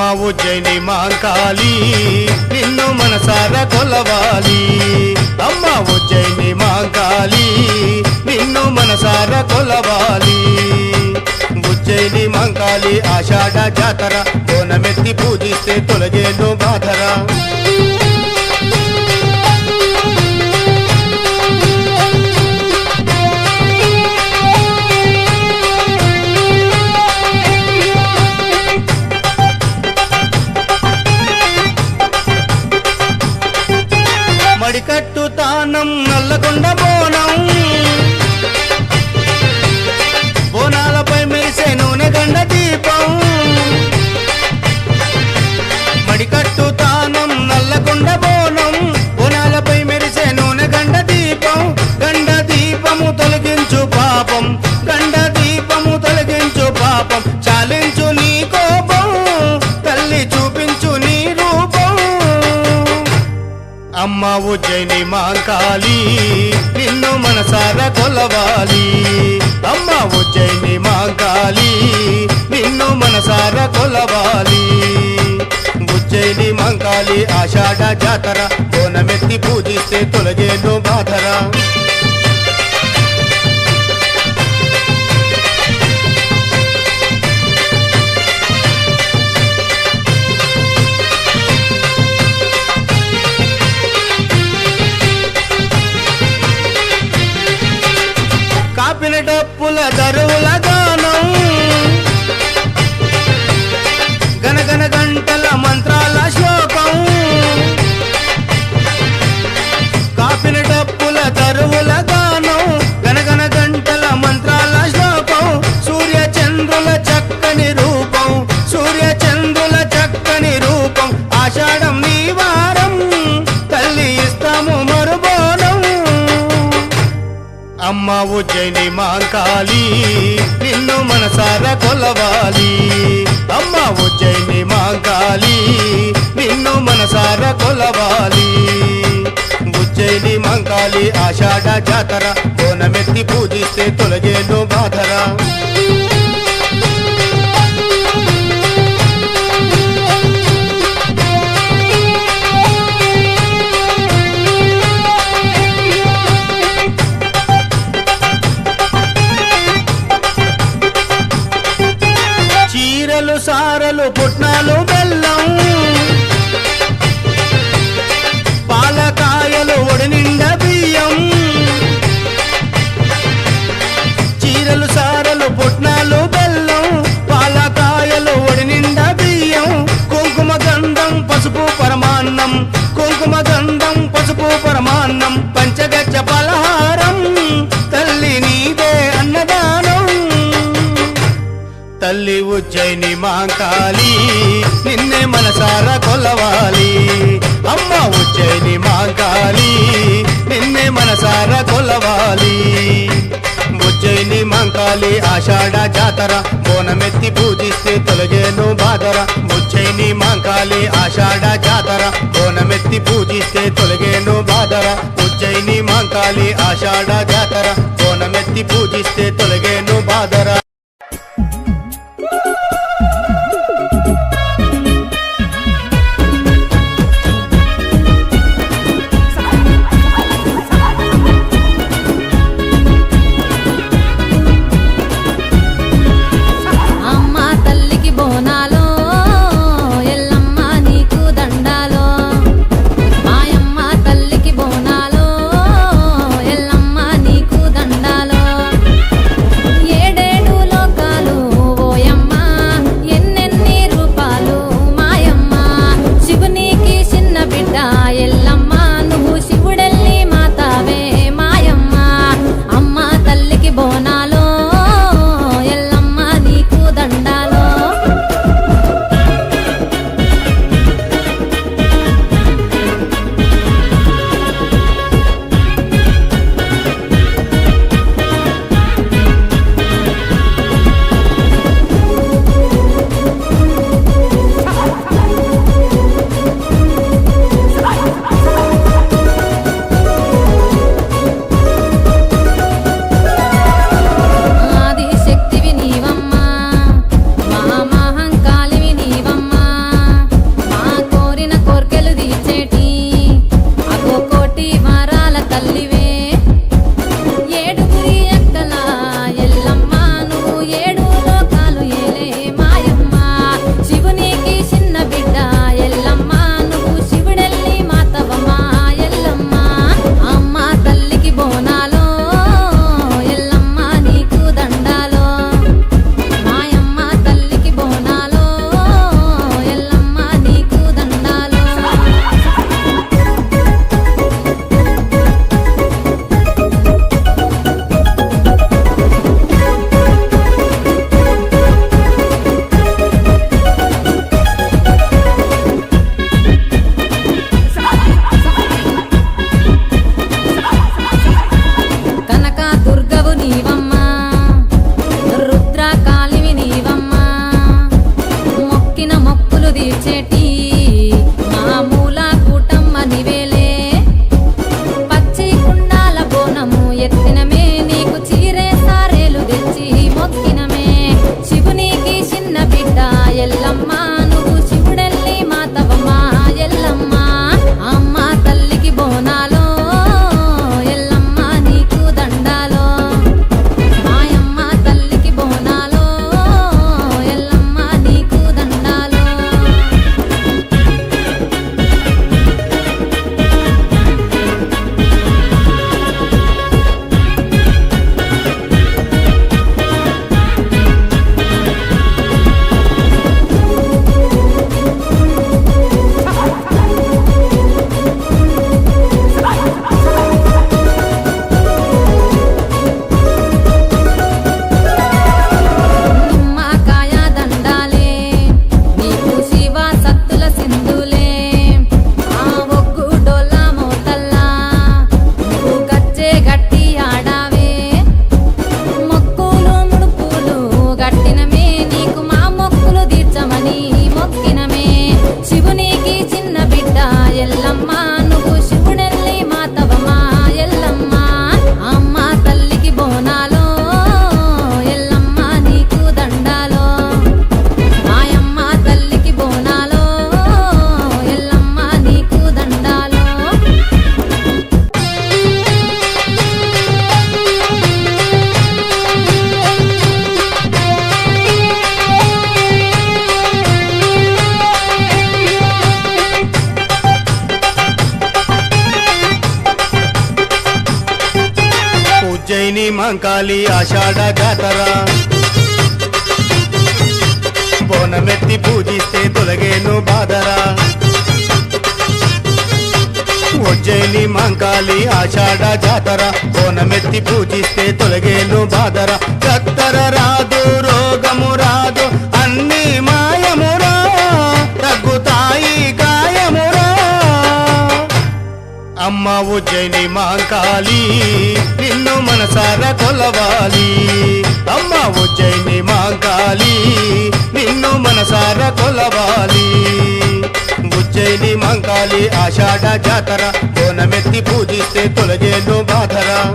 ఉజ్జయిని మాంకాళి నిన్ను మనసారా కొలవాలి. అమ్మ ఉజ్జయిని మాంకాళి నిన్ను మనసారా కొలవాలి. ఉజ్జయిని మాంకాళి ఆషాఢ జాతర కోనమెత్తి పూజిస్తే తొలగేను బాధరా. కొలవాలి అమ్మ వచ్చేని మాంకాళి నిన్ను మనసార కొలవాలి. ఉజ్జయిని మాంకాళి ఆషాఢ జాతర. బోనమెత్తి పూజిస్తే తొలగేను బాధరా. అమ్మ ఉజ్జయిని మాంకాళి నిన్ను మనసారా కొలవాలి. అమ్మావు ఉజ్జయిని మాంకాళి నిన్ను మనసారా కొలవాలి. ఉజ్జయిని మాంకాళి ఆషాఢ జాతర. కోనమెత్తి పూజిస్తే తొలగేను బాధరా. go తల్లి ఉజ్జయిని మాంకాళి నిన్నే మనసారా కొలవాలి. అమ్మ ఉజ్జయిని మాంకాళి నిన్నే మనసారా కొలవాలి. ఉజ్జయిని మాంకాళి ఆషాఢ జాతర. బోనమెత్తి పూజిస్తే తొలగేను బాధర. ఉజ్జయిని మాంకాళి ఆషాఢ జాతర. బోనమెత్తి పూజిస్తే తొలగేను బాధర. ఉజ్జయిని మాంకాళి ఆషాఢ జాతర. బోనమెత్తి పూజిస్తే తొలగేను ఉజ్జయిని మంకాళి ఆషాఢ జాతర. బోనమెత్తి పూజిస్తే తొలగేను బాధరా. ఉజ్జయిని మంకాళి ఆషాఢ జాతర. బోనమెత్తి పూజిస్తే తొలగేను బాదర కత్తర రాదు రోగము ఉజ్జయిని మాంకాళి నిన్ను మనసారా కొలవాలి. అమ్మ ఉజ్జయిని మాంకాళి నిన్ను మనసారా కొలవాలి. ఉజ్జయిని మాంకాళి ఆషాఢ జాతర కోనమెత్తి పూజిస్తే తొలగేను బాధరా.